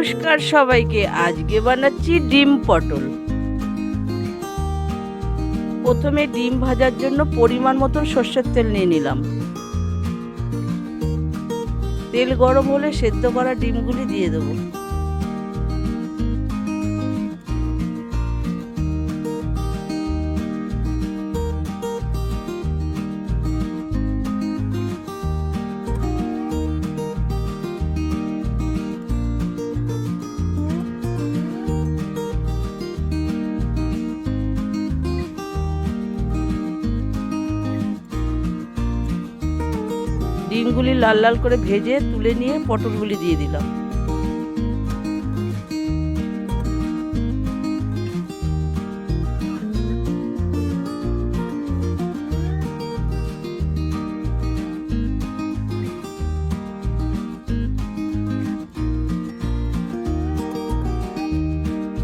নমস্কার সবাইকে। আজকে বানাচ্ছি ডিম পটল। প্রথমে ডিম ভাজার জন্য পরিমাণ মতন সর্ষের তেল নিয়ে নিলাম। তেল গরম হলে সেদ্ধ করা ডিমগুলি দিয়ে দেবো। ডিমগুলি লাল লাল করে ভেজে তুলে নিয়ে পটলগুলি দিয়ে দিলাম।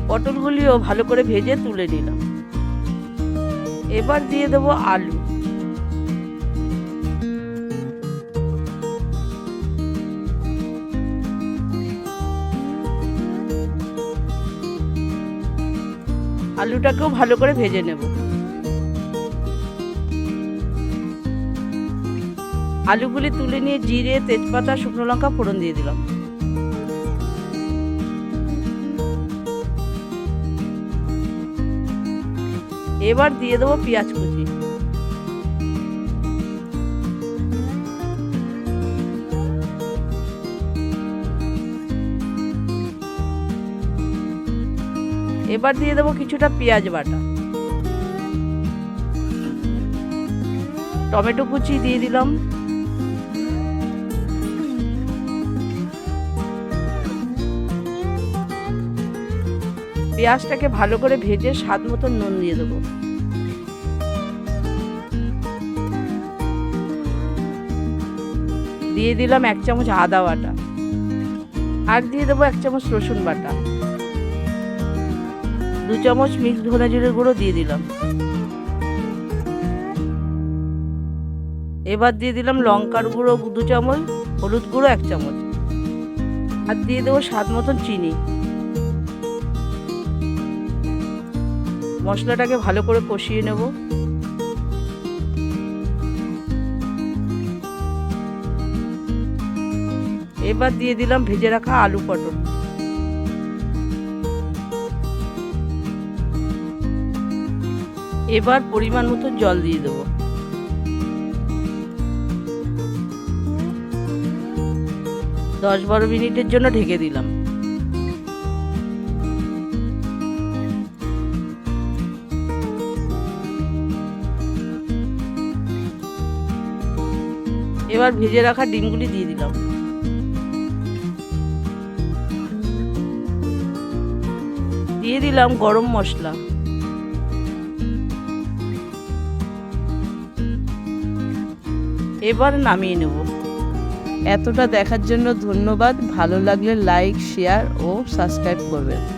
পটলগুলিও ভালো করে ভেজে তুলে নিলাম। এবার দিয়ে দেবো আলু। আলুটাকেও ভালো করে ভেজে নেব। আলুগুলি তুলে নিয়ে জিরে, তেজপাতা, শুকনো লঙ্কা ফোড়ন দিয়ে দিলাম। এবার দিয়ে দেবো পেঁয়াজ কুচি। এবার দিয়ে দেবো কিছুটা পেঁয়াজ বাটা। টমেটো কুচি দিয়ে দিলাম। পেঁয়াজটাকে ভালো করে ভেজে স্বাদ মতন নুন দিয়ে দেবো। দিয়ে দিলাম এক চামচ আদা বাটা। আর দিয়ে দেবো এক চামচ রসুন বাটা। দু চামচ মিক্স ধনে জিরের গুঁড়ো দিয়ে দিলাম। এবার দিয়ে দিলাম লঙ্কার গুঁড়ো দু চামচ, হলুদ গুঁড়ো এক চামচ। আর দিয়ে দেবো স্বাদ মতন চিনি। মশলাটাকে ভালো করে কষিয়ে নেব। এবার দিয়ে দিলাম ভেজে রাখা আলু পটল। এবার পরিমাণ মতো জল দিয়ে দেবো। দশ বারো মিনিটের জন্য ঢেকে দিলাম। এবার ভেজে রাখা ডিমগুলি দিয়ে দিলাম। দিয়ে দিলাম গরম মশলা। এবার নামিয়ে নেব। এতটা দেখার জন্য ধন্যবাদ। ভালো লাগলে লাইক শেয়ার ও সাবস্ক্রাইব করবেন।